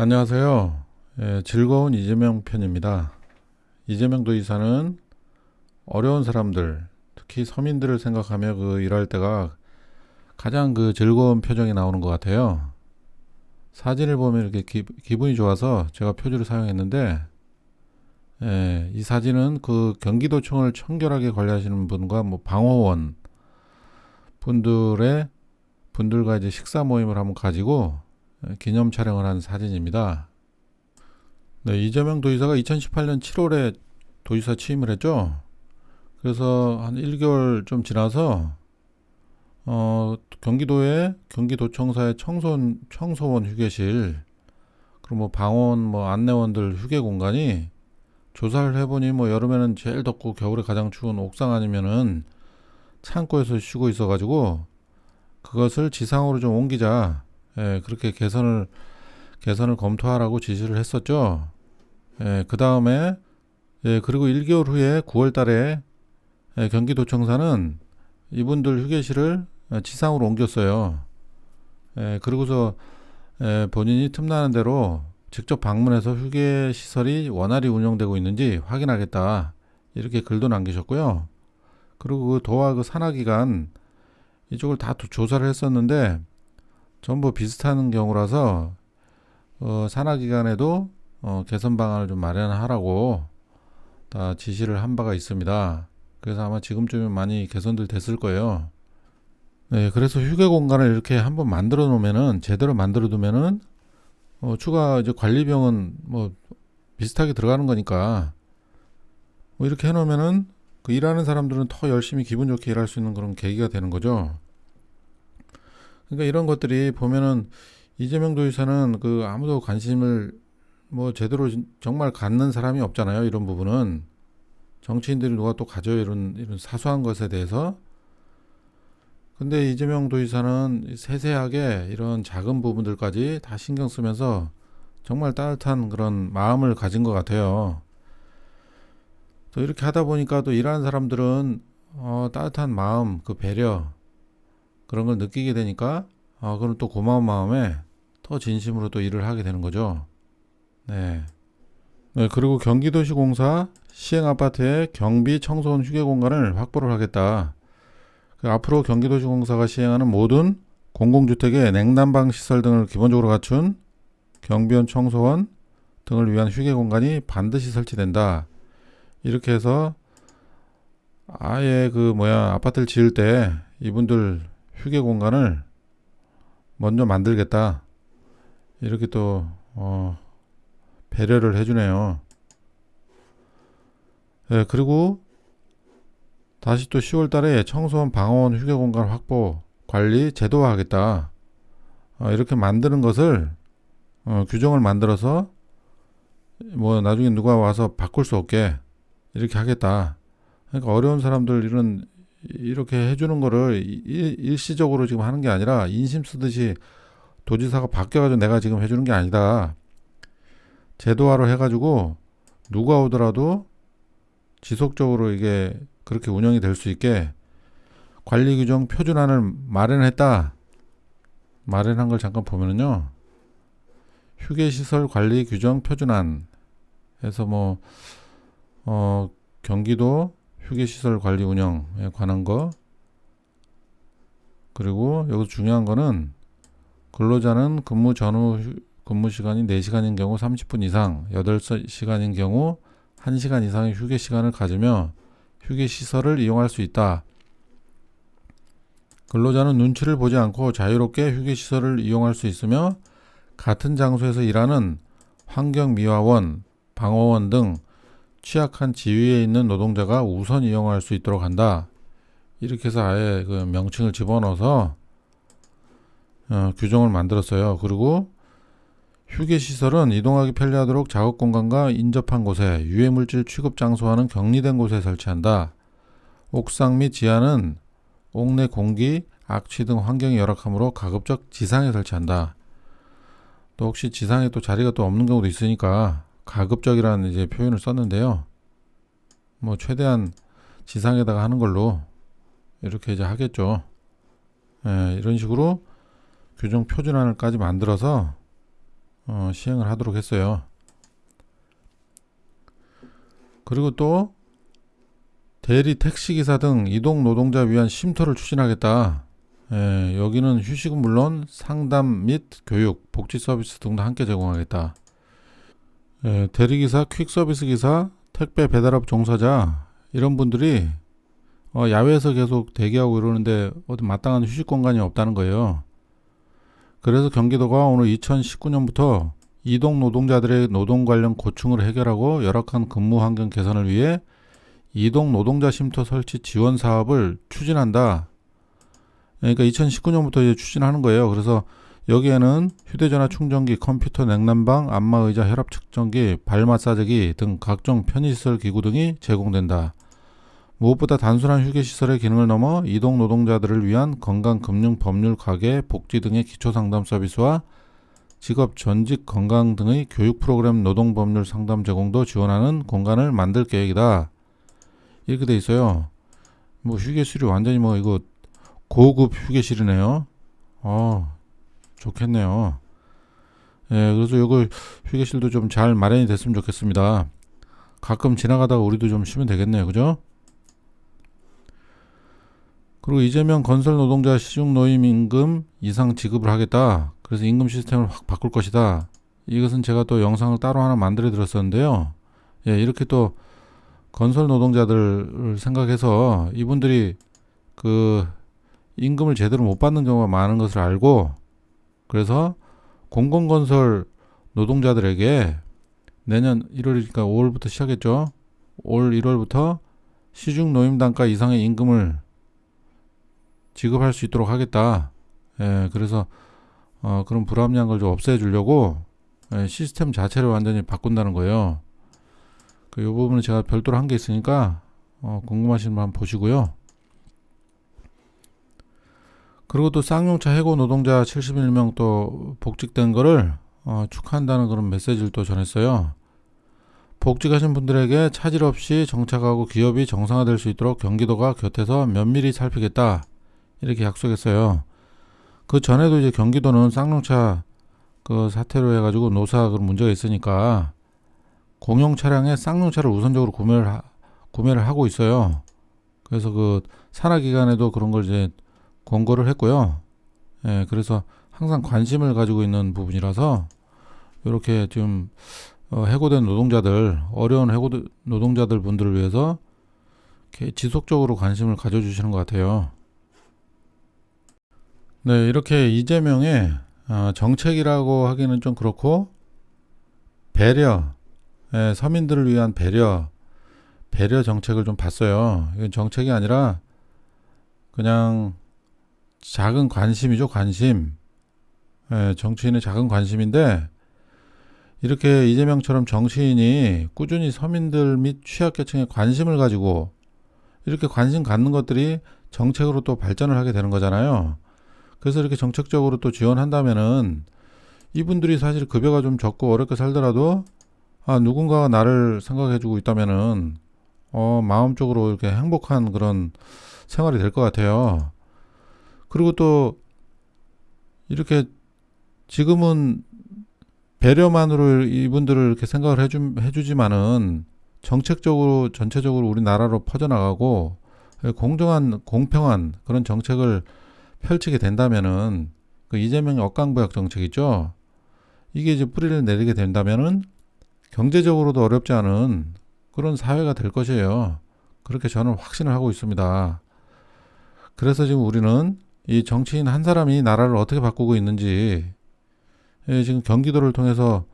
안녕하세요. 예, 즐거운 이재명 편입니다. 이재명 도의사는 어려운 사람들, 특히 서민들을 생각하며 그 일할 때가 가장 그 즐거운 표정이 나오는 것 같아요. 사진을 보면 이렇게 기, 기분이 좋아서 제가 표지를 사용했는데, 예, 이 사진은 그 경기도청을 청결하게 관리하시는 분과 뭐 방호원 분들의 분들과 이제 식사 모임을 한번 가지고 기념 촬영을 한 사진입니다. 네, 이재명 도지사가 2018년 7월에 도지사 취임을 했죠. 그래서 한 1개월 좀 지나서 어, 경기도의 경기도청사의 청소원 청소원 휴게실 그리고 뭐 방원 뭐 안내원들 휴게 공간이 조사를 해보니 뭐 여름에는 제일 덥고 겨울에 가장 추운 옥상 아니면은 창고에서 쉬고 있어가지고 그것을 지상으로 좀 옮기자 예, 그렇게 개선을 개선을 검토하라고 지시를 했었죠. 예, 그 다음에 예, 그리고 1개월 후에 9월 달에 예, 경기도청사는 이분들 휴게실을 예, 지상으로 옮겼어요. 예, 그리고서 예, 본인이 틈나는 대로 직접 방문해서 휴게 시설이 원활히 운영되고 있는지 확인하겠다. 이렇게 글도 남기셨고요. 그리고 그 도와 그 산하기관 이쪽을 다 조사를 했었는데 전부 비슷한 경우라서 어, 산하기관에도 어, 개선 방안을 좀 마련하라고 다 지시를 한 바가 있습니다. 그래서 아마 지금쯤에 많이 개선들 됐을 거예요. 네, 그래서 휴게 공간을 이렇게 한번 만들어 놓으면은 제대로 만들어 두면은 어, 추가 이제 관리비용은 뭐 비슷하게 들어가는 거니까 뭐 이렇게 해놓으면은 그 일하는 사람들은 더 열심히 기분 좋게 일할 수 있는 그런 계기가 되는 거죠. 그러니까 이런 것들이 보면은 이재명 도지사는 그 아무도 관심을 뭐 제대로 정말 갖는 사람이 없잖아요. 이런 부분은 정치인들이 누가 또 가져요 이런 이런 사소한 것에 대해서. 근데 이재명 도지사는 세세하게 이런 작은 부분들까지 다 신경 쓰면서 정말 따뜻한 그런 마음을 가진 것 같아요. 또 이렇게 하다 보니까 또 일하는 사람들은 어, 따뜻한 마음, 그 배려 그런 걸 느끼게 되니까 어, 그럼 또 고마운 마음에 더 진심으로 또 일을 하게 되는 거죠. 네. 네 그리고 경기도시공사 시행 아파트의 경비 청소원 휴게 공간을 확보를 하겠다. 그 앞으로 경기도시공사가 시행하는 모든 공공주택의 냉난방 시설 등을 기본적으로 갖춘 경비원 청소원 등을 위한 휴게 공간이 반드시 설치된다. 이렇게 해서 아예 그 뭐야 아파트를 지을 때 이분들 휴게 공간을 먼저 만들겠다. 이렇게 또, 어, 배려를 해주네요. 네, 그리고 다시 또 10월 달에 청소원 방어원 휴게 공간 확보 관리 제도화하겠다. 어, 이렇게 만드는 것을 어, 규정을 만들어서 뭐 나중에 누가 와서 바꿀 수 없게 이렇게 하겠다. 그러니까 어려운 사람들 이런 이렇게 해주는 거를 일시적으로 지금 하는 게 아니라 인심 쓰듯이 도지사가 바뀌어가지고 내가 지금 해주는 게 아니다. 제도화로 해가지고 누가 오더라도 지속적으로 이게 그렇게 운영이 될 수 있게 관리 규정 표준안을 마련했다. 마련한 걸 잠깐 보면은요. 휴게시설 관리 규정 표준안 해서 뭐, 어, 경기도 휴게시설 관리 운영에 관한 거 그리고 여기서 중요한 거는 근로자는 근무 전후 근무 시간이 4시간인 경우 30분 이상, 8시간인 경우 1시간 이상의 휴게 시간을 가지며 휴게 시설을 이용할 수 있다. 근로자는 눈치를 보지 않고 자유롭게 휴게 시설을 이용할 수 있으며 같은 장소에서 일하는 환경미화원, 방어원 등 취약한 지위에 있는 노동자가 우선 이용할 수 있도록 한다. 이렇게 해서 아예 그 명칭을 집어넣어서 어, 규정을 만들었어요. 그리고 휴게 시설은 이동하기 편리하도록 작업 공간과 인접한 곳에 유해 물질 취급 장소와는 격리된 곳에 설치한다. 옥상 및 지하는 옥내 공기, 악취 등 환경이 열악하므로 가급적 지상에 설치한다. 또 혹시 지상에 또 자리가 또 없는 경우도 있으니까 가급적이라는 이제 표현을 썼는데요. 뭐 최대한 지상에다가 하는 걸로 이렇게 이제 하겠죠. 예, 이런 식으로 규정 표준안을까지 만들어서 어, 시행을 하도록 했어요. 그리고 또 대리 택시기사 등 이동 노동자 위한 쉼터를 추진하겠다. 예, 여기는 휴식은 물론 상담 및 교육, 복지 서비스 등도 함께 제공하겠다. 예, 대리기사, 퀵서비스 기사, 택배 배달업 종사자 이런 분들이 어, 야외에서 계속 대기하고 이러는데 어디 마땅한 휴식 공간이 없다는 거예요. 그래서 경기도가 오늘 2019년부터 이동 노동자들의 노동 관련 고충을 해결하고 열악한 근무 환경 개선을 위해 이동 노동자 쉼터 설치 지원 사업을 추진한다. 그러니까 2019년부터 이제 추진하는 거예요. 그래서 여기에는 휴대전화 충전기, 컴퓨터 냉난방, 안마 의자, 혈압 측정기, 발 마사지기 등 각종 편의시설 기구 등이 제공된다. 무엇보다 단순한 휴게 시설의 기능을 넘어 이동 노동자들을 위한 건강 금융 법률 가계 복지 등의 기초 상담 서비스와 직업 전직 건강 등의 교육 프로그램 노동 법률 상담 제공도 지원하는 공간을 만들 계획이다. 이렇게 돼 있어요. 뭐 휴게실이 완전히 뭐 이거 고급 휴게실이네요. 어, 좋겠네요. 예, 그래서 이거 휴게실도 좀 잘 마련이 됐으면 좋겠습니다. 가끔 지나가다가 우리도 좀 쉬면 되겠네요. 그죠? 그리고 이재명 건설 노동자 시중 노임 임금 이상 지급을 하겠다. 그래서 임금 시스템을 확 바꿀 것이다. 이것은 제가 또 영상을 따로 하나 만들어 드렸었는데요. 예, 이렇게 또 건설 노동자들을 생각해서 이분들이 그 임금을 제대로 못 받는 경우가 많은 것을 알고 그래서 공공건설 노동자들에게 내년 1월이니까 5월부터 시작했죠. 올 1월부터 시중 노임 단가 이상의 임금을 지급할 수 있도록 하겠다. 예, 그래서 어, 그런 불합리한 걸좀 없애 주려고 예, 시스템 자체를 완전히 바꾼다는 거예요. 그, 이 부분은 제가 별도로 한 게 있으니까 어, 궁금하신 분 한번 보시고요. 그리고 또 쌍용차 해고 노동자 71명 또 복직된 거를 어, 축하한다는 그런 메시지를 또 전했어요. 복직하신 분들에게 차질 없이 정착하고 기업이 정상화될 수 있도록 경기도가 곁에서 면밀히 살피겠다. 이렇게 약속했어요. 그 전에도 이제 경기도는 쌍용차 그 사태로 해가지고 노사 그런 문제가 있으니까 공용 차량에 쌍용차를 우선적으로 구매를 하, 구매를 하고 있어요. 그래서 그 산하 기관에도 그런 걸 이제 권고를 했고요. 예, 그래서 항상 관심을 가지고 있는 부분이라서 이렇게 지금 어, 해고된 노동자들 어려운 해고 노동자들 분들을 위해서 이렇게 지속적으로 관심을 가져주시는 것 같아요. 네, 이렇게 이재명의 어, 정책이라고 하기는 좀 그렇고 배려, 예, 서민들을 위한 배려, 배려 정책을 좀 봤어요. 이건 정책이 아니라 그냥 작은 관심이죠, 관심. 예, 정치인의 작은 관심인데 이렇게 이재명처럼 정치인이 꾸준히 서민들 및 취약계층에 관심을 가지고 이렇게 관심 갖는 것들이 정책으로 또 발전을 하게 되는 거잖아요. 그래서 이렇게 정책적으로 또 지원한다면은 이분들이 사실 급여가 좀 적고 어렵게 살더라도 아 누군가가 나를 생각해주고 있다면은 어 마음적으로 이렇게 행복한 그런 생활이 될 것 같아요. 그리고 또 이렇게 지금은 배려만으로 이분들을 이렇게 생각을 해주, 해주지만은 정책적으로 전체적으로 우리나라로 퍼져나가고 공정한 공평한 그런 정책을 펼치게 된다면은 그 이재명의 억강부약 정책이죠. 이게 이제 뿌리를 내리게 된다면은 경제적으로도 어렵지 않은 그런 사회가 될 것이에요. 그렇게 저는 확신을 하고 있습니다. 그래서 지금 우리는 이 정치인 한 사람이 나라를 어떻게 바꾸고 있는지 예, 지금 경기도를 통해서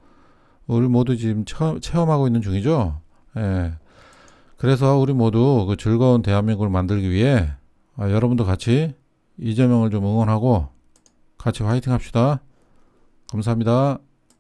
우리 모두 지금 체험하고 있는 중이죠. 예. 그래서 우리 모두 그 즐거운 대한민국을 만들기 위해 아, 여러분도 같이 이재명을 좀 응원하고 같이 화이팅 합시다. 감사합니다.